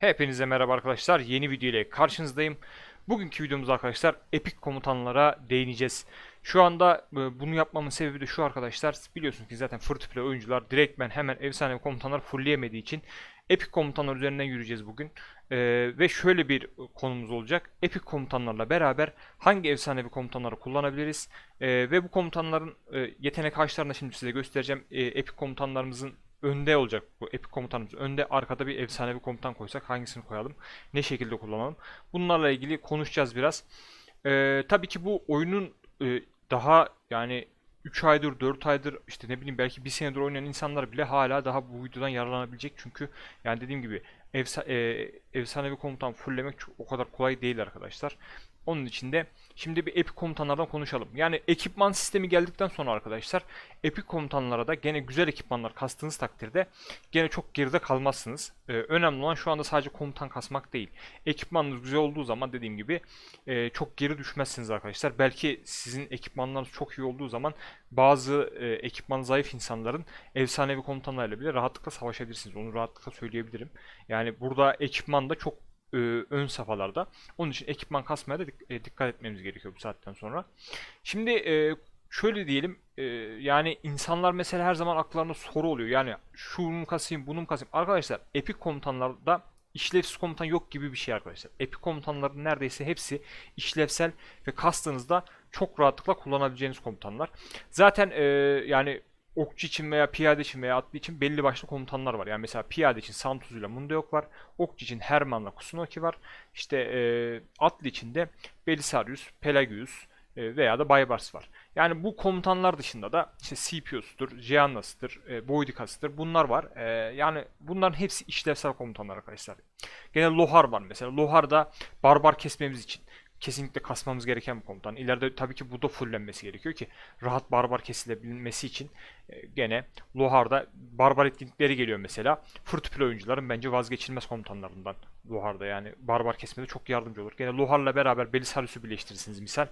Hepinize merhaba arkadaşlar. Yeni video ile karşınızdayım. Bugünkü videomuzda arkadaşlar epik komutanlara değineceğiz. Şu anda e, bunu yapmamın sebebi de şu arkadaşlar. Biliyorsunuz ki zaten play oyuncular direktmen hemen efsane komutanlar fullleyemediği için epik komutanlar üzerinden yürüyeceğiz bugün. E, ve şöyle bir konumuz olacak. Epik komutanlarla beraber hangi efsanevi komutanları kullanabiliriz? E, ve bu komutanların e, yetenek ağaçlarını şimdi size göstereceğim. E, epik komutanlarımızın önde olacak bu epik komutanımız. Önde arkada bir efsanevi komutan koysak hangisini koyalım? Ne şekilde kullanalım? Bunlarla ilgili konuşacağız biraz. Ee, tabii ki bu oyunun e, daha yani 3 aydır 4 aydır işte ne bileyim belki bir senedir oynayan insanlar bile hala daha bu videodan yararlanabilecek. Çünkü yani dediğim gibi efsa e, efsanevi komutan fulllemek o kadar kolay değil arkadaşlar. Onun için de şimdi bir epik komutanlardan konuşalım. Yani ekipman sistemi geldikten sonra arkadaşlar epik komutanlara da gene güzel ekipmanlar kastığınız takdirde gene çok geride kalmazsınız. Ee, önemli olan şu anda sadece komutan kasmak değil. Ekipmanınız güzel olduğu zaman dediğim gibi e, çok geri düşmezsiniz arkadaşlar. Belki sizin ekipmanlarınız çok iyi olduğu zaman bazı e, ekipman zayıf insanların efsanevi komutanlarıyla bile rahatlıkla savaşabilirsiniz. Onu rahatlıkla söyleyebilirim. Yani burada ekipman da çok e, ön safhalarda. Onun için ekipman kasmaya da e, dikkat etmemiz gerekiyor bu saatten sonra. Şimdi e, şöyle diyelim yani insanlar mesela her zaman akıllarında soru oluyor. Yani şunu kasayım bunu mu kasayım? Arkadaşlar epik komutanlarda işlevsiz komutan yok gibi bir şey arkadaşlar. Epik komutanların neredeyse hepsi işlevsel ve kastığınızda çok rahatlıkla kullanabileceğiniz komutanlar. Zaten yani okçu için veya piyade için veya atlı için belli başlı komutanlar var. Yani mesela piyade için Santuzu ile Mundeok var. Okçu için Hermann'la Kusunoki var. İşte e, atlı için de Belisarius, Pelagius e, veya da Baybars var. Yani bu komutanlar dışında da işte Scipius'tur, Giannas'tır, e, Boudicas'tır bunlar var. E, yani bunların hepsi işlevsel komutanlar arkadaşlar. Gene Lohar var mesela. Lohar da barbar kesmemiz için kesinlikle kasmamız gereken bir komutan. İleride tabii ki bu da fullenmesi gerekiyor ki rahat barbar kesilebilmesi için e, gene Lohar'da barbar etkinlikleri geliyor mesela. Play oyuncuların bence vazgeçilmez komutanlarından Lohar'da yani barbar kesmede çok yardımcı olur. Gene Lohar'la beraber Belisarius'u birleştirirsiniz misal.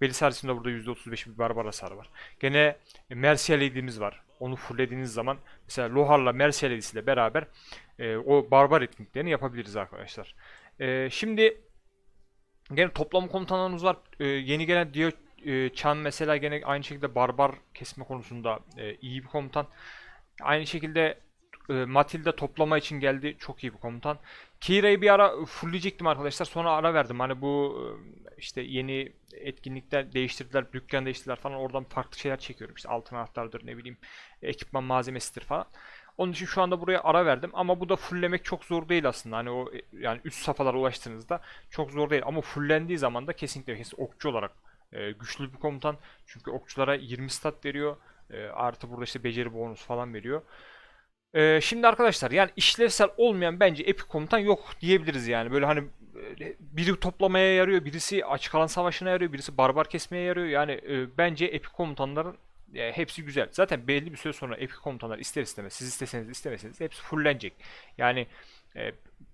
Belisarius'un da burada %35 bir barbar hasarı var. Gene Mercial Lady'miz var. Onu fulllediğiniz zaman mesela Lohar'la Mercial Lady'si ile beraber e, o barbar etkinliklerini yapabiliriz arkadaşlar. E, şimdi Gene toplam komutanlarımız var. Ee, yeni gelen Dio e, Chan mesela gene aynı şekilde barbar kesme konusunda e, iyi bir komutan. Aynı şekilde e, Matilda toplama için geldi. Çok iyi bir komutan. Kira'yı bir ara fullleyecektim arkadaşlar. Sonra ara verdim. Hani bu e, işte yeni etkinlikler değiştirdiler, dükkan değiştirdiler falan. Oradan farklı şeyler çekiyorum. İşte altın anahtardır ne bileyim ekipman malzemesidir falan. Onun için şu anda buraya ara verdim ama bu da fulllemek çok zor değil aslında. Hani o e, yani üst safhalara ulaştığınızda çok zor değil ama fullendiği zaman da kesinlikle kesin okçu olarak e, güçlü bir komutan. Çünkü okçulara 20 stat veriyor. E, artı burada işte beceri bonus falan veriyor. E, şimdi arkadaşlar yani işlevsel olmayan bence epik komutan yok diyebiliriz yani. Böyle hani e, biri toplamaya yarıyor, birisi açık alan savaşına yarıyor, birisi barbar kesmeye yarıyor. Yani e, bence epik komutanların e, hepsi güzel. Zaten belli bir süre sonra epik komutanlar ister istemez, siz isteseniz istemeseniz hepsi fullenecek. Yani e,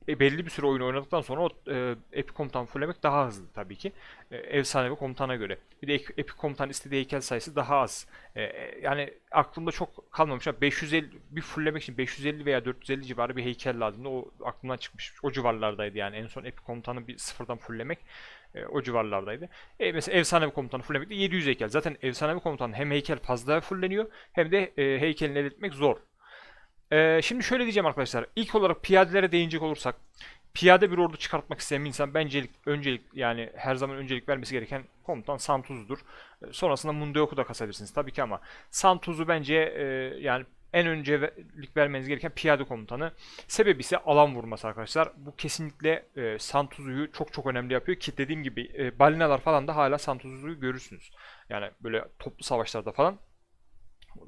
e, belli bir süre oyun oynadıktan sonra o e, epik komutan fulllemek daha hızlı tabii ki. E, efsanevi komutana göre. Bir de epik komutan istediği heykel sayısı daha az. E, e, yani aklımda çok kalmamış. ama 550 bir fulllemek için 550 veya 450 civarı bir heykel lazımdı. O aklımdan çıkmış. O civarlardaydı yani en son epik komutanı bir sıfırdan fulllemek. E, o civarlardaydı. E, mesela efsanevi komutanı fulllemek de 700 heykel. Zaten efsanevi komutan hem heykel fazla fulleniyor hem de e, heykelini elde etmek zor. E, şimdi şöyle diyeceğim arkadaşlar. İlk olarak piyadelere değinecek olursak piyade bir ordu çıkartmak isteyen bir insan bence öncelik yani her zaman öncelik vermesi gereken komutan Santuz'dur. E, sonrasında Mundeok'u da kasabilirsiniz tabii ki ama Santuz'u bence e, yani en öncelik vermeniz gereken piyade komutanı. Sebebi ise alan vurması arkadaşlar. Bu kesinlikle e, Santuzu'yu çok çok önemli yapıyor ki dediğim gibi e, balinalar falan da hala Santuzu'yu görürsünüz. Yani böyle toplu savaşlarda falan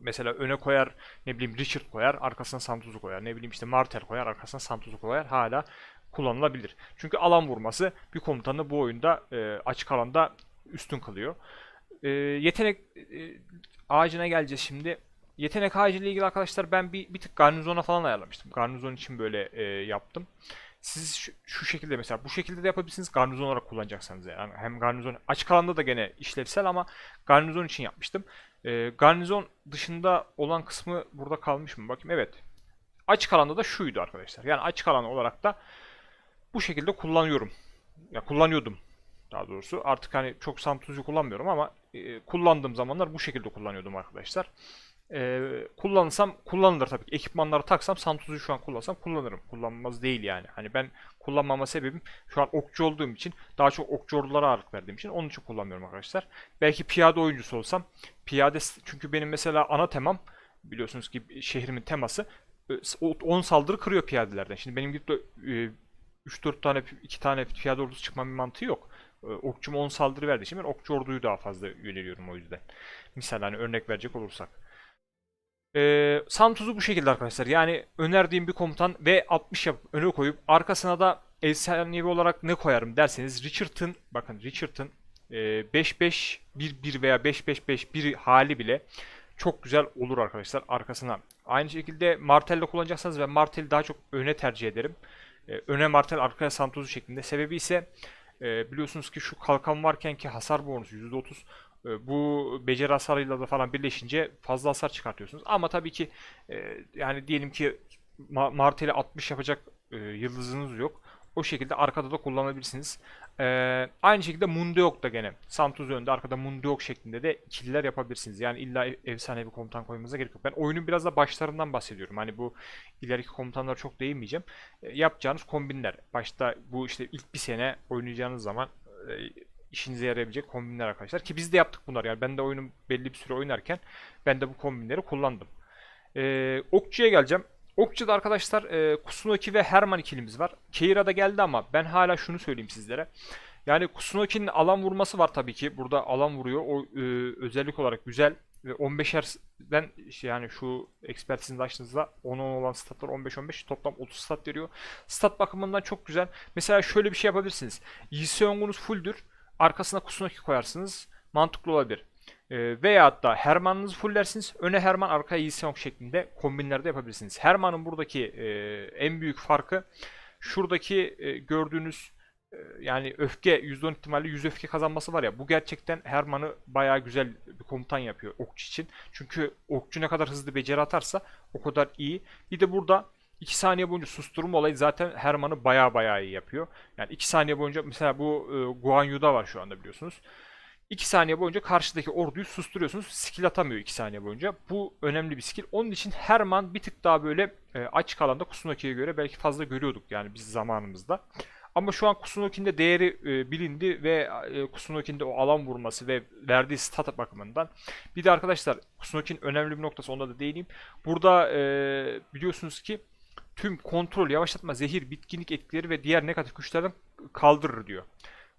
mesela öne koyar ne bileyim Richard koyar arkasına Santuzu koyar ne bileyim işte Martel koyar arkasına Santuzu koyar hala kullanılabilir. Çünkü alan vurması bir komutanı bu oyunda e, açık alanda üstün kılıyor. E, yetenek e, ağacına geleceğiz şimdi. Yetenek ağacı ile ilgili arkadaşlar ben bir, bir tık garnizona falan ayarlamıştım. Garnizon için böyle e, yaptım. Siz şu, şu şekilde mesela bu şekilde de yapabilirsiniz garnizon olarak kullanacaksanız yani hem garnizon açık alanda da gene işlevsel ama garnizon için yapmıştım. E, garnizon dışında olan kısmı burada kalmış mı? Bakayım evet. Açık alanda da şuydu arkadaşlar. Yani açık alan olarak da bu şekilde kullanıyorum. Ya kullanıyordum daha doğrusu. Artık hani çok Santuzu kullanmıyorum ama e, kullandığım zamanlar bu şekilde kullanıyordum arkadaşlar. E, kullanırsam kullanılır tabii ki. Ekipmanları taksam Santuzu'yu şu an kullansam kullanırım. Kullanmaz değil yani. Hani ben kullanmama sebebim şu an okçu olduğum için daha çok okçu ordulara ağırlık verdiğim için onun için kullanmıyorum arkadaşlar. Belki piyade oyuncusu olsam piyade çünkü benim mesela ana temam biliyorsunuz ki şehrimin teması e, 10 saldırı kırıyor piyadelerden. Şimdi benim gidip de e, 3-4 tane 2 tane piyade ordusu çıkmam bir mantığı yok. E, Okçuma 10 saldırı verdiği için ben okçu orduyu daha fazla yöneliyorum o yüzden. Misal hani örnek verecek olursak. Ee, Santuz'u bu şekilde arkadaşlar. Yani önerdiğim bir komutan ve 60 yapıp öne koyup arkasına da efsanevi olarak ne koyarım derseniz Richard'ın bakın Richard'ın e, 5-5-1-1 veya 5-5-5-1 hali bile çok güzel olur arkadaşlar arkasına. Aynı şekilde Martel'le kullanacaksanız ben Martel'i daha çok öne tercih ederim. Ee, öne Martel arkaya Santuz'u şeklinde. Sebebi ise e, biliyorsunuz ki şu kalkan varken ki hasar bonusu %30 e, bu beceri hasarıyla da falan birleşince fazla hasar çıkartıyorsunuz. Ama tabii ki e, yani diyelim ki Ma Martel'i 60 yapacak e, yıldızınız yok. O şekilde arkada da kullanabilirsiniz. E, aynı şekilde Mundeok da gene. Santuz önde arkada Mundeok şeklinde de ikililer yapabilirsiniz. Yani illa efsane bir komutan koymanıza gerek yok. Ben oyunun biraz da başlarından bahsediyorum. Hani bu ileriki komutanlara çok değinmeyeceğim. E, yapacağınız kombinler. Başta bu işte ilk bir sene oynayacağınız zaman e, işinize yarayabilecek kombinler arkadaşlar. Ki biz de yaptık bunlar. Yani ben de oyunun belli bir süre oynarken ben de bu kombinleri kullandım. Ee, Okçu'ya geleceğim. Okçu'da arkadaşlar e, Kusunoki ve Herman ikilimiz var. Keira da geldi ama ben hala şunu söyleyeyim sizlere. Yani Kusunoki'nin alan vurması var tabii ki. Burada alan vuruyor. O e, özellik olarak güzel. Ve 15'erden işte yani şu ekspertizini açtığınızda 10-10 olan statlar 15-15 toplam 30 stat veriyor. Stat bakımından çok güzel. Mesela şöyle bir şey yapabilirsiniz. Yiseong'unuz fulldür. Arkasına Kusunoki koyarsınız. Mantıklı olabilir. E, veyahut da Herman'ınızı fulllersiniz. Öne Herman, arkaya Yiseong şeklinde kombinlerde yapabilirsiniz. Herman'ın buradaki e, en büyük farkı şuradaki e, gördüğünüz e, yani öfke %10 ihtimalle 100 öfke kazanması var ya bu gerçekten Herman'ı bayağı güzel bir komutan yapıyor okçu için. Çünkü okçu ne kadar hızlı beceri atarsa o kadar iyi. Bir de burada 2 saniye boyunca susturma olayı zaten Herman'ı bayağı bayağı iyi yapıyor. Yani 2 saniye boyunca mesela bu e, Guan Yu'da var şu anda biliyorsunuz. 2 saniye boyunca karşıdaki orduyu susturuyorsunuz. Skill atamıyor 2 saniye boyunca. Bu önemli bir skill. Onun için Herman bir tık daha böyle e, açık alanda Kusunoki'ye göre belki fazla görüyorduk yani biz zamanımızda. Ama şu an Kusunoki'nin de değeri e, bilindi ve e, Kusunoki'nin de o alan vurması ve verdiği stat bakımından. Bir de arkadaşlar Kusunoki'nin önemli bir noktası onda da değineyim. Burada e, biliyorsunuz ki tüm kontrol, yavaşlatma, zehir, bitkinlik etkileri ve diğer negatif güçlerden kaldırır diyor.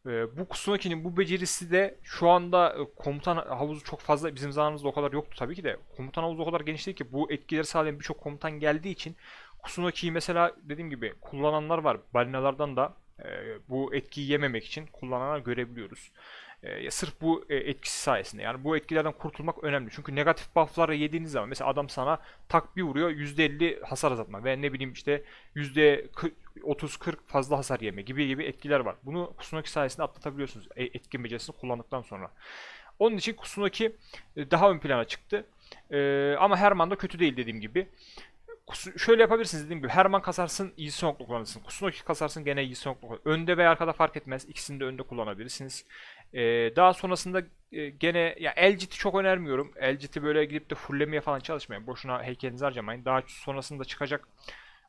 Ee, bu Kusunoki'nin bu becerisi de şu anda e, komutan havuzu çok fazla bizim zamanımızda o kadar yoktu tabii ki de. Komutan havuzu o kadar geniş ki bu etkileri sağlayan birçok komutan geldiği için Kusunoki'yi mesela dediğim gibi kullananlar var. Balinalardan da e, bu etkiyi yememek için kullananlar görebiliyoruz. E, sırf bu e, etkisi sayesinde. Yani bu etkilerden kurtulmak önemli. Çünkü negatif buff'ları yediğiniz zaman mesela adam sana tak bir vuruyor %50 hasar azaltma ve ne bileyim işte %30-40 fazla hasar yeme gibi gibi etkiler var. Bunu Kusunoki sayesinde atlatabiliyorsunuz e, etkin becerisini kullandıktan sonra. Onun için Kusunoki e, daha ön plana çıktı. E, ama Herman da kötü değil dediğim gibi. Şöyle yapabilirsiniz dediğim gibi Herman kasarsın Yi Seong'la kullanırsın. Kusunoki kasarsın gene Yi Seong'la kullanırsın. Önde veya arkada fark etmez. İkisini de önde kullanabilirsiniz. Ee, daha sonrasında e, gene ya Elcit'i çok önermiyorum. Elcit'i böyle gidip de fulllemeye falan çalışmayın. Boşuna heykelinizi harcamayın. Daha sonrasında çıkacak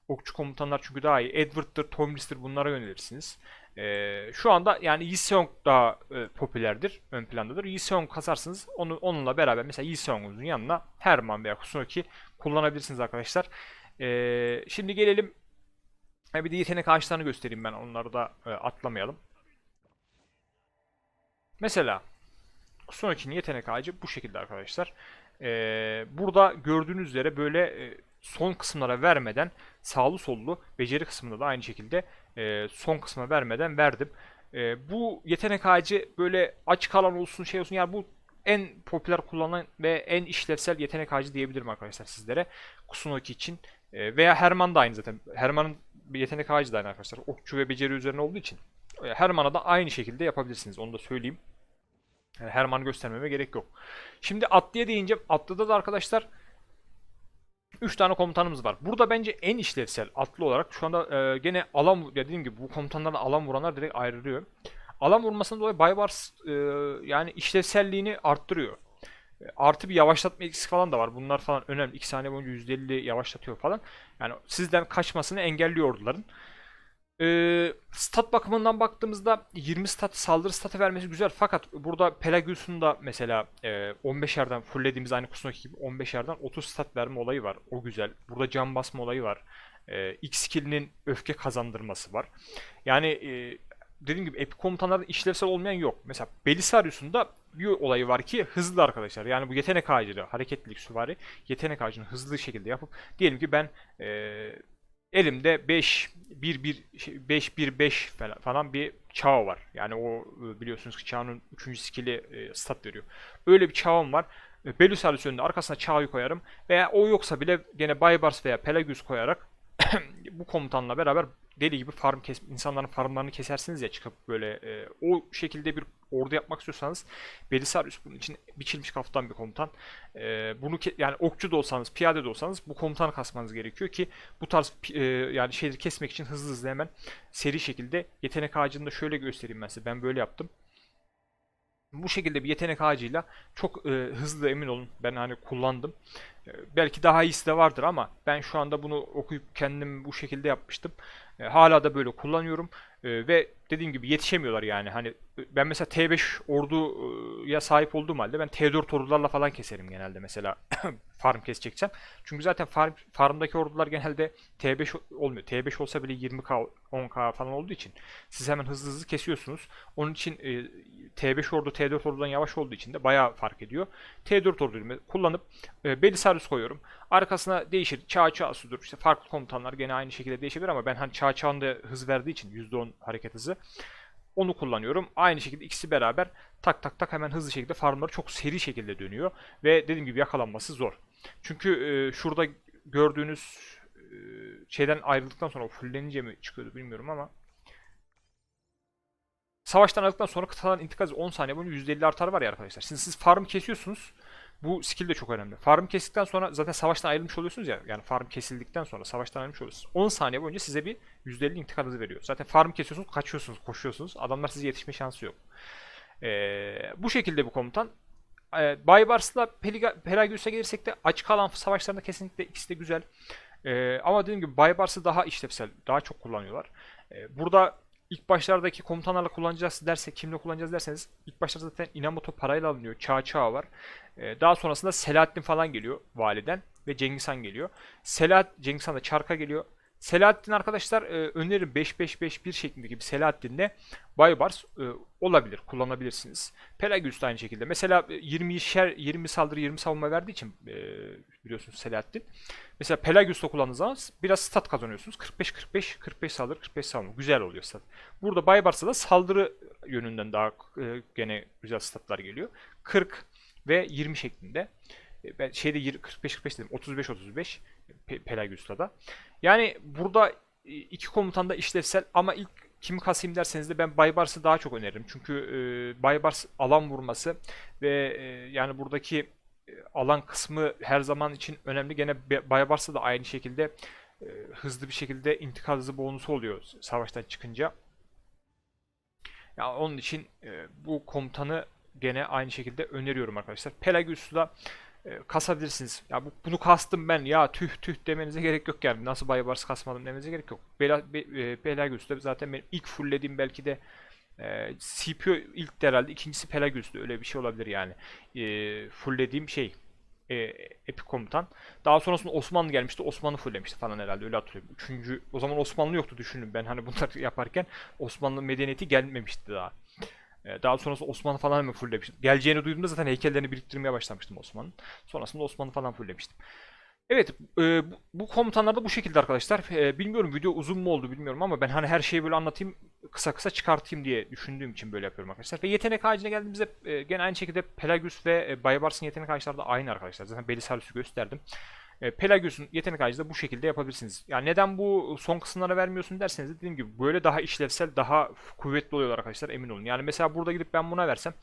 okçu komutanlar çünkü daha iyi. Edward'dır, Tomlis'tir bunlara yönelirsiniz. Ee, şu anda yani Yi Seong daha e, popülerdir, ön plandadır. Yi Seong kasarsınız. Onu, onunla beraber mesela Yi Seong'un yanına Herman veya Kusunoki kullanabilirsiniz arkadaşlar. Ee, şimdi gelelim Ha, bir de yetenek ağaçlarını göstereyim ben. Onları da e, atlamayalım. Mesela Kusunoki'nin yetenek ağacı bu şekilde arkadaşlar. Ee, burada gördüğünüz üzere böyle e, son kısımlara vermeden sağlı sollu beceri kısmında da aynı şekilde e, son kısma vermeden verdim. E, bu yetenek ağacı böyle açık alan olsun şey olsun yani bu en popüler kullanılan ve en işlevsel yetenek ağacı diyebilirim arkadaşlar sizlere. Kusunoki için E, veya Herman da aynı zaten. Herman'ın yetenek ağacı da aynı arkadaşlar. Okçu ve beceri üzerine olduğu için. E, Herman'a da aynı şekilde yapabilirsiniz. Onu da söyleyeyim. Yani Herman'ı göstermeme gerek yok. Şimdi atlıya deyince atlıda da arkadaşlar 3 tane komutanımız var. Burada bence en işlevsel atlı olarak şu anda e, gene alan ya dediğim gibi bu komutanlarla alan vuranlar direkt ayrılıyor. Alan vurmasından dolayı Baybars e, yani işlevselliğini arttırıyor. E, Artı bir yavaşlatma etkisi falan da var. Bunlar falan önemli. 2 saniye boyunca %50 yavaşlatıyor falan. Yani sizden kaçmasını engelliyor orduların. Ee, stat bakımından baktığımızda 20 stat saldırı statı vermesi güzel fakat burada Pelagius'un da mesela e, 15 yerden fulllediğimiz aynı Kusunoki gibi 15 yerden 30 stat verme olayı var. O güzel. Burada can basma olayı var. E, X skill'inin öfke kazandırması var. Yani e, dediğim gibi epik komutanlarda işlevsel olmayan yok. Mesela Belisarius'un da bir olayı var ki hızlı arkadaşlar. Yani bu yetenek ağacını, hareketlilik süvari yetenek ağacını hızlı şekilde yapıp diyelim ki ben e, elimde 5 1 1 5 1 5 falan bir çağ var. Yani o e, biliyorsunuz ki çağın 3. skill'i e, stat veriyor. Öyle bir çağım var. E, Belisarius önünde arkasına çağı koyarım veya o yoksa bile gene Baybars veya Pelagius koyarak bu komutanla beraber deli gibi farm kes insanların farmlarını kesersiniz ya çıkıp böyle e, o şekilde bir ordu yapmak istiyorsanız Belisarius bunun için biçilmiş kaftan bir komutan. E, bunu yani okçu da olsanız, piyade de olsanız bu komutanı kasmanız gerekiyor ki bu tarz e, yani şeyleri kesmek için hızlı hızlı hemen seri şekilde yetenek ağacını da şöyle göstereyim ben size. Ben böyle yaptım. Bu şekilde bir yetenek ağacıyla çok e, hızlı emin olun ben hani kullandım. E, belki daha iyisi de vardır ama ben şu anda bunu okuyup kendim bu şekilde yapmıştım. E, hala da böyle kullanıyorum. E, ve dediğim gibi yetişemiyorlar yani. Hani e, ben mesela T5 orduya sahip olduğum halde ben T4 ordularla falan keserim genelde mesela farm keseceksem. Çünkü zaten farm, farmdaki ordular genelde T5 olmuyor. T5 olsa bile 20k 10k falan olduğu için siz hemen hızlı hızlı kesiyorsunuz. Onun için e, T5 ordu T4 ordudan yavaş olduğu için de bayağı fark ediyor. T4 orduyu kullanıp e, Belisarius koyuyorum. Arkasına değişir. Çağ çağ sudur. İşte farklı komutanlar gene aynı şekilde değişebilir ama ben hani çağ çağın hız verdiği için %10 hareket hızı onu kullanıyorum. Aynı şekilde ikisi beraber tak tak tak hemen hızlı şekilde farmları çok seri şekilde dönüyor. Ve dediğim gibi yakalanması zor. Çünkü e, şurada gördüğünüz e, şeyden ayrıldıktan sonra o fullenince mi çıkıyordu bilmiyorum ama Savaştan ayrıldıktan sonra kıtadan intikaz 10 saniye boyunca %50 artar var ya arkadaşlar. Şimdi siz farm kesiyorsunuz. Bu skill de çok önemli. Farm kestikten sonra zaten savaştan ayrılmış oluyorsunuz ya. Yani farm kesildikten sonra savaştan ayrılmış oluyorsunuz. 10 saniye boyunca size bir %50 intikal veriyor. Zaten farm kesiyorsunuz, kaçıyorsunuz, koşuyorsunuz. Adamlar size yetişme şansı yok. Ee, bu şekilde bu komutan. Ee, Baybars'la Pelagius'a gelirsek de açık kalan savaşlarında kesinlikle ikisi de güzel. Ee, ama dediğim gibi Baybars'ı daha işlevsel, daha çok kullanıyorlar. Ee, burada ilk başlardaki komutanlarla kullanacağız derse kimle kullanacağız derseniz ilk başlarda zaten Inamoto parayla alınıyor. Çağ Çağ var. Ee, daha sonrasında Selahattin falan geliyor validen ve Cengiz Han geliyor. Selahat Cengiz Han da Çark'a geliyor. Selahattin arkadaşlar e, öneririm 5-5-5-1 şeklindeki bir Selahattin'de Baybars e, olabilir, kullanabilirsiniz. Pelagius da aynı şekilde. Mesela 20 şer, 20 saldırı 20 savunma verdiği için e, biliyorsunuz Selahattin. Mesela Pelagius'ta kullandığınız zaman biraz stat kazanıyorsunuz. 45-45, 45 saldırı, 45 savunma. Güzel oluyor stat. Burada Baybars'ta da saldırı yönünden daha e, gene güzel statlar geliyor. 40 ve 20 şeklinde. Ben şeyde 45-45 dedim. 35-35 Pelagius'ta da. Yani burada e, iki komutan da işlevsel ama ilk kimi kasayım derseniz de ben Baybars'ı daha çok öneririm. Çünkü e, Baybars alan vurması ve e, yani buradaki e, alan kısmı her zaman için önemli. Gene Baybars'ta da aynı şekilde e, hızlı bir şekilde intikal hızı bonusu oluyor savaştan çıkınca. Ya yani onun için e, bu komutanı gene aynı şekilde öneriyorum arkadaşlar. Pelagius'u da e, kasabilirsiniz. Ya bu, bunu kastım ben ya tüh tüh demenize gerek yok yani. Nasıl Baybars kasmadım demenize gerek yok. Bela, be, e, Pelagius'ta zaten benim ilk fulllediğim belki de e, CPU ilk de herhalde ikincisi Pelagius'tu öyle bir şey olabilir yani. E, fulllediğim şey e, Epic komutan. Daha sonrasında Osmanlı gelmişti. Osmanlı fulllemişti falan herhalde öyle hatırlıyorum. Üçüncü o zaman Osmanlı yoktu düşünün ben hani bunları yaparken Osmanlı medeniyeti gelmemişti daha. Ee, daha sonrasında Osmanlı falan mı fulllemiştim. Geleceğini duyduğumda zaten heykellerini biriktirmeye başlamıştım Osman'ın. Sonrasında Osmanlı falan fulllemiştim. Evet e, bu, komutanlar da bu şekilde arkadaşlar. E, bilmiyorum video uzun mu oldu bilmiyorum ama ben hani her şeyi böyle anlatayım kısa kısa çıkartayım diye düşündüğüm için böyle yapıyorum arkadaşlar. Ve yetenek ağacına geldiğimizde e, gene aynı şekilde Pelagius ve e, Baybars'ın yetenek ağaçları da aynı arkadaşlar. Zaten Belisarius'u gösterdim. E, Pelagius'un yetenek ağacı da bu şekilde yapabilirsiniz. Yani neden bu son kısımlara vermiyorsun derseniz dediğim gibi böyle daha işlevsel, daha kuvvetli oluyorlar arkadaşlar emin olun. Yani mesela burada gidip ben buna versem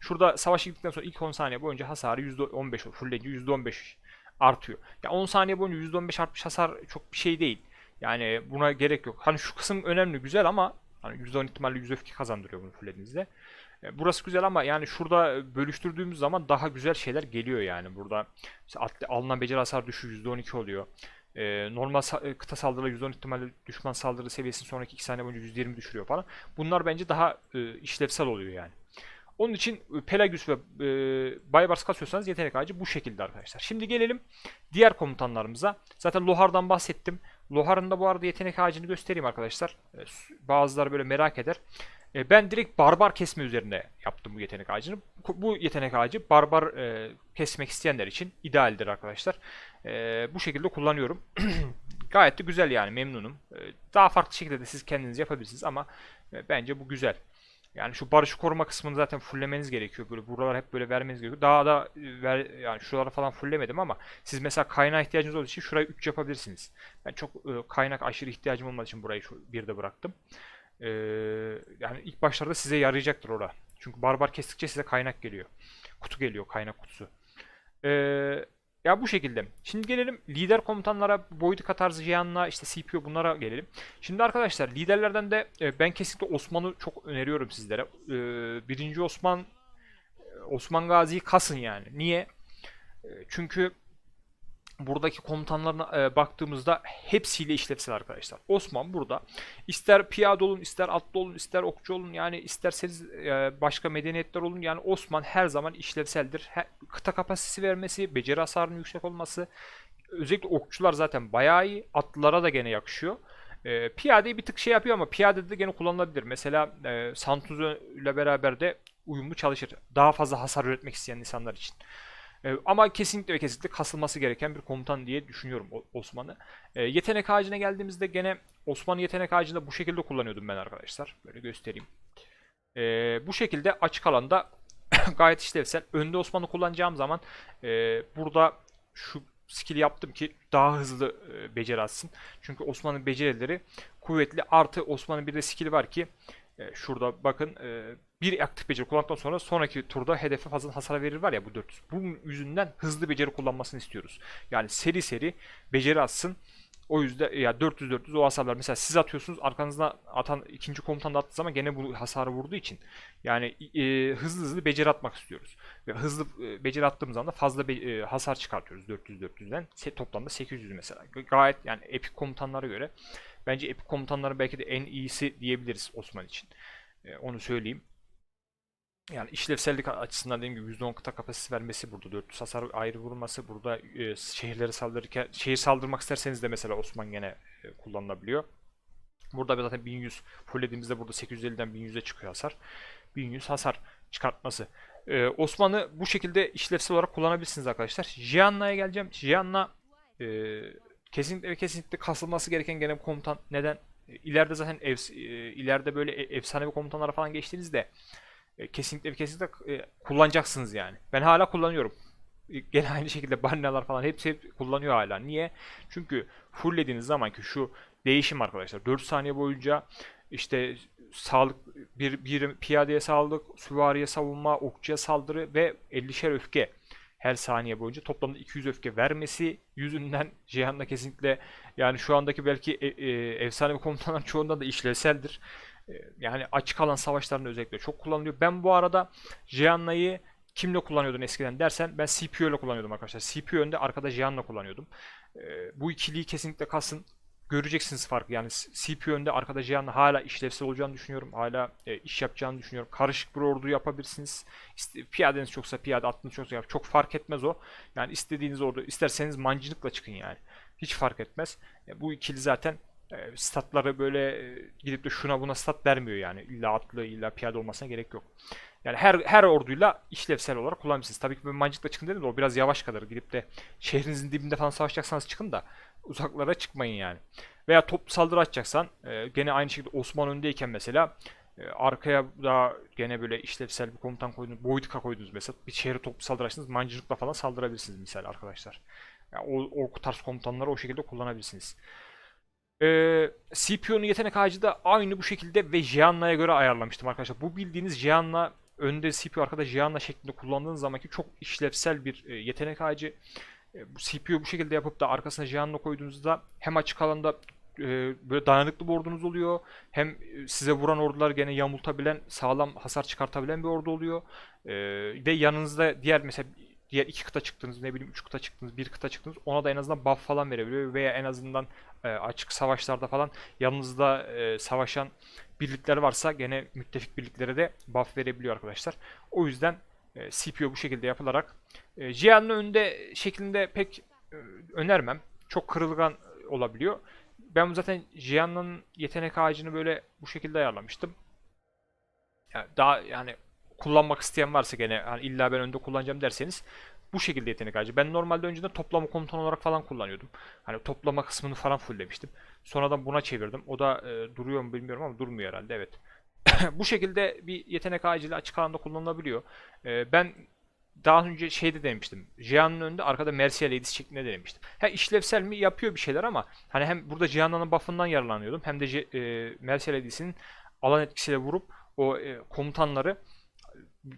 şurada savaş gittikten sonra ilk 10 saniye boyunca hasarı %15 olur. Fullleyici %15 artıyor. Ya 10 saniye boyunca %15 artmış hasar çok bir şey değil. Yani buna gerek yok. Hani şu kısım önemli güzel ama hani %10 ihtimalle 100 öfke kazandırıyor bunu fullediğinizde. E, Burası güzel ama yani şurada bölüştürdüğümüz zaman daha güzel şeyler geliyor yani. Burada alınan beceri hasar düşüyor %12 oluyor. E, normal sa- e, kıta saldırıda %10 ihtimalle düşman saldırı seviyesini sonraki 2 saniye boyunca %20 düşürüyor falan. Bunlar bence daha işlevsel oluyor yani. Onun için Pelagius ve e, Baybars kasıyorsanız yetenek ağacı bu şekilde arkadaşlar. Şimdi gelelim diğer komutanlarımıza. Zaten Lohar'dan bahsettim. Lohar'ın da bu arada yetenek ağacını göstereyim arkadaşlar. E, bazıları böyle merak eder. E, ben direkt barbar kesme üzerine yaptım bu yetenek ağacını. Bu yetenek ağacı barbar e, kesmek isteyenler için idealdir arkadaşlar. E, bu şekilde kullanıyorum. Gayet de güzel yani memnunum. E, daha farklı şekilde de siz kendiniz yapabilirsiniz ama e, bence bu güzel. Yani şu barışı koruma kısmını zaten fulllemeniz gerekiyor. Böyle buralar hep böyle vermeniz gerekiyor. Daha da e, ver, yani şuralara falan fulllemedim ama siz mesela kaynağa ihtiyacınız olduğu için şurayı 3 yapabilirsiniz. Ben çok e, kaynak aşırı ihtiyacım olmadığı için burayı şu 1'de bıraktım. Ee, yani ilk başlarda size yarayacaktır ora. Çünkü barbar kestikçe size kaynak geliyor. Kutu geliyor, kaynak kutusu. Ee, ya bu şekilde. Şimdi gelelim lider komutanlara, Boydika tarzı Jian'la işte CPU bunlara gelelim. Şimdi arkadaşlar liderlerden de e, ben kesinlikle Osman'ı çok öneriyorum sizlere. Ee, birinci Osman Osman Gazi'yi kasın yani. Niye? E, Çünkü buradaki komutanlarına e, baktığımızda hepsiyle işlevsel arkadaşlar. Osman burada ister piyade olun, ister atlı olun, ister okçu olun yani isterseniz e, başka medeniyetler olun yani Osman her zaman işlevseldir. He- kıta kapasitesi vermesi, beceri hasarının yüksek olması, özellikle okçular zaten bayağı iyi. Atlılara da gene yakışıyor. E, piyadeyi bir tık şey yapıyor ama piyade de gene kullanılabilir. Mesela e, Santuzo ile beraber de uyumlu çalışır. Daha fazla hasar üretmek isteyen insanlar için. E, ama kesinlikle ve kesinlikle kasılması gereken bir komutan diye düşünüyorum Osman'ı. E, yetenek ağacına geldiğimizde gene Osmanlı yetenek ağacını da bu şekilde kullanıyordum ben arkadaşlar. Böyle göstereyim. E, bu şekilde açık alanda gayet işlevsel. Önde Osman'ı kullanacağım zaman e, burada şu skill yaptım ki daha hızlı e, beceri. Çünkü Osman'ın becerileri kuvvetli. Artı Osman'ın bir de skill var ki e, şurada bakın e, bir aktif beceri kullandıktan sonra sonraki turda hedefe fazla hasar verir var ya bu 400. Bunun yüzünden hızlı beceri kullanmasını istiyoruz. Yani seri seri beceri atsın. O yüzden ya 400 400 o hasarlar mesela siz atıyorsunuz arkanızda atan ikinci komutan da attığı zaman gene bu hasarı vurduğu için yani e, hızlı hızlı beceri atmak istiyoruz. Ve hızlı e, beceri attığımız zaman da fazla be- e, hasar çıkartıyoruz 400 400'den. Se- toplamda 800 mesela. Gayet yani epik komutanlara göre bence epik komutanların belki de en iyisi diyebiliriz Osman için. E, onu söyleyeyim. Yani işlevsellik açısından dediğim gibi %10 kıta kapasitesi vermesi burada 400 hasar ayrı vurulması burada e, şehirleri saldırırken şehir saldırmak isterseniz de mesela Osman gene e, kullanılabiliyor. Burada zaten 1100 fullediğimizde burada 850'den 1100'e çıkıyor hasar. 1100 hasar çıkartması. E, Osman'ı bu şekilde işlevsel olarak kullanabilirsiniz arkadaşlar. Jianna'ya geleceğim. Jianna e, kesinlikle ve kesinlikle kasılması gereken gene bir komutan. Neden? E, İleride zaten ev, e, ileride böyle e- efsanevi komutanlara falan geçtiğinizde kesinlikle ve kesinlikle kullanacaksınız yani. Ben hala kullanıyorum. Gene aynı şekilde balinalar falan hepsi hep kullanıyor hala. Niye? Çünkü fulllediğiniz zaman ki şu değişim arkadaşlar 4 saniye boyunca işte sağlık bir, bir piyadeye sağlık, süvariye savunma, okçuya saldırı ve 50'şer öfke her saniye boyunca toplamda 200 öfke vermesi yüzünden Cihan'da kesinlikle yani şu andaki belki e, e, efsanevi komutanların çoğunda da işlevseldir. E, Yani açık alan savaşlarında özellikle çok kullanılıyor. Ben bu arada Jianna'yı kimle kullanıyordun eskiden dersen ben CPU ile kullanıyordum arkadaşlar. CPU önde arkada Jianna kullanıyordum. E, bu ikiliyi kesinlikle kasın. Göreceksiniz farkı. Yani CPU önde arkada Jianna hala işlevsel olacağını düşünüyorum. Hala e, iş yapacağını düşünüyorum. Karışık bir ordu yapabilirsiniz. İste, piyadeniz çoksa piyade, atlınız çoksa yap. Çok fark etmez o. Yani istediğiniz ordu. isterseniz mancınıkla çıkın yani. Hiç fark etmez. E, bu ikili zaten e, statları böyle e, gidip de şuna buna stat vermiyor yani. İlla atlı, illa piyade olmasına gerek yok. Yani her her orduyla işlevsel olarak kullanabilirsiniz. Tabii ki ben mancınıkla çıkın dedim de o biraz yavaş kalır. Gidip de şehrinizin dibinde falan savaşacaksanız çıkın da uzaklara çıkmayın yani. Veya toplu saldırı açacaksan e, gene aynı şekilde Osman öndeyken mesela e, arkaya da gene böyle işlevsel bir komutan koydunuz. Boydika koydunuz mesela. Bir şehre toplu saldırı açtınız. Mancınıkla falan saldırabilirsiniz misal arkadaşlar. Yani o, o tarz komutanları o şekilde kullanabilirsiniz. Ee, CPU'nun yetenek ağacı da aynı bu şekilde ve Jianna'ya göre ayarlamıştım arkadaşlar. Bu bildiğiniz Jianna önde CPU arkada Jianna şeklinde kullandığınız zamanki çok işlevsel bir e, yetenek ağacı. E, bu CPU bu şekilde yapıp da arkasına Jian'la koyduğunuzda hem açık alanda e, böyle dayanıklı bir ordunuz oluyor. Hem size vuran ordular gene yamultabilen, sağlam hasar çıkartabilen bir ordu oluyor. Ve yanınızda diğer mesela diğer iki kıta çıktınız, ne bileyim üç kıta çıktınız, bir kıta çıktınız. Ona da en azından buff falan verebiliyor veya en azından e, açık savaşlarda falan yanınızda e, savaşan birlikler varsa gene müttefik birliklere de buff verebiliyor arkadaşlar. O yüzden e, CPU bu şekilde yapılarak e, Jian'ın önünde şeklinde pek e, önermem. Çok kırılgan olabiliyor. Ben zaten Jian'ın yetenek ağacını böyle bu şekilde ayarlamıştım. Yani daha yani kullanmak isteyen varsa gene hani illa ben önde kullanacağım derseniz bu şekilde yetenek ağacı. Ben normalde önceden toplama komutan olarak falan kullanıyordum. Hani toplama kısmını falan fulllemiştim. Sonradan buna çevirdim. O da e, duruyor mu bilmiyorum ama durmuyor herhalde evet. bu şekilde bir yetenek ağacıyla açık alanda kullanılabiliyor. E, ben daha önce şeyde denemiştim. Jian'ın önünde arkada Mercia Ladies şeklinde denemiştim. Ha işlevsel mi yapıyor bir şeyler ama hani hem burada Jian'ın buff'ından yararlanıyordum hem de e, Mercia Ladies'in alan etkisiyle vurup o e, komutanları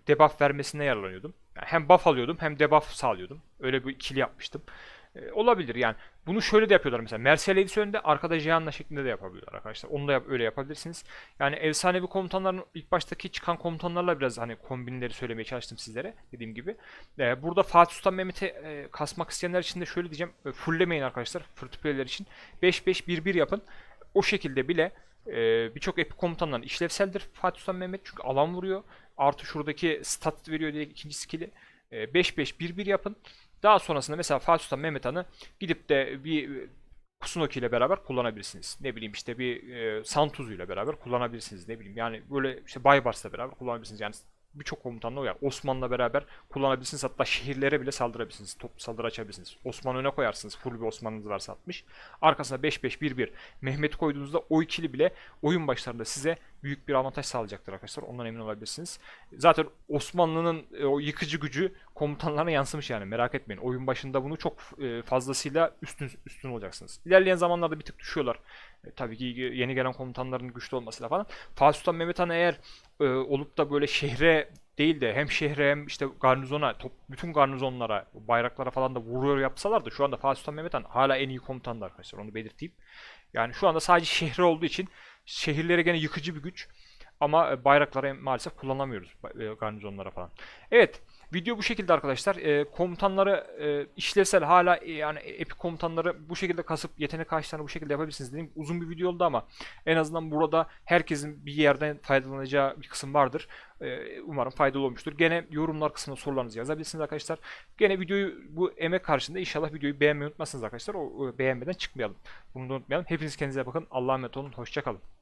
debuff vermesine yararlanıyordum. Yani hem buff alıyordum hem debuff sağlıyordum. Öyle bir ikili yapmıştım. E, olabilir yani. Bunu şöyle de yapıyorlar mesela. Mercia Ladies önünde arkada Jianna şeklinde de yapabiliyorlar arkadaşlar. Onu da yap- öyle yapabilirsiniz. Yani efsanevi komutanların ilk baştaki çıkan komutanlarla biraz hani kombinleri söylemeye çalıştım sizlere dediğim gibi. E, burada Fatih Sultan Mehmet'i e, kasmak isteyenler için de şöyle diyeceğim. E, fulllemeyin arkadaşlar. Fırtıplaylar için. 5-5-1-1 yapın. O şekilde bile e, birçok epik komutanların işlevseldir Fatih Sultan Mehmet çünkü alan vuruyor. Artı şuradaki stat veriyor diye ikinci skill'i. E, 5-5-1-1 yapın. Daha sonrasında mesela Fatih Sultan Mehmet Han'ı gidip de bir e, Kusunoki ile beraber kullanabilirsiniz. Ne bileyim işte bir e, Santuzu ile beraber kullanabilirsiniz. Ne bileyim yani böyle işte Baybars'la beraber kullanabilirsiniz. Yani birçok komutanla uyar. Osman'la beraber kullanabilirsiniz. Hatta şehirlere bile saldırabilirsiniz. Toplu saldırı açabilirsiniz. Osman öne koyarsınız. Full bir Osman'ınız varsa atmış. Arkasına 5-5-1-1 Mehmet'i koyduğunuzda o ikili bile oyun başlarında size büyük bir avantaj sağlayacaktır arkadaşlar. Ondan emin olabilirsiniz. Zaten Osmanlı'nın e, o yıkıcı gücü komutanlarına yansımış yani merak etmeyin. Oyun başında bunu çok e, fazlasıyla üstün üstün olacaksınız. İlerleyen zamanlarda bir tık düşüyorlar. E, tabii ki yeni gelen komutanların güçlü olmasıyla falan. Fatih Sultan Mehmet Han eğer e, olup da böyle şehre değil de hem şehre hem işte garnizona, top, bütün garnizonlara, bayraklara falan da vuruyor yapsalar da şu anda Fatih Sultan Mehmet Han hala en iyi komutandı arkadaşlar onu belirteyim. Yani şu anda sadece şehre olduğu için şehirlere gene yıkıcı bir güç. Ama e, bayraklara maalesef kullanamıyoruz e, garnizonlara falan. Evet. Video bu şekilde arkadaşlar. E, komutanları e, işlevsel hala e, yani epik komutanları bu şekilde kasıp yetenek ağaçlarını bu şekilde yapabilirsiniz. Dediğim uzun bir video oldu ama en azından burada herkesin bir yerden faydalanacağı bir kısım vardır. E, umarım faydalı olmuştur. Gene yorumlar kısmına sorularınızı yazabilirsiniz arkadaşlar. Gene videoyu bu emek karşında inşallah videoyu beğenmeyi unutmazsınız arkadaşlar. O, o beğenmeden çıkmayalım. Bunu da unutmayalım. Hepiniz kendinize bakın. Allah'a emanet olun. Hoşçakalın.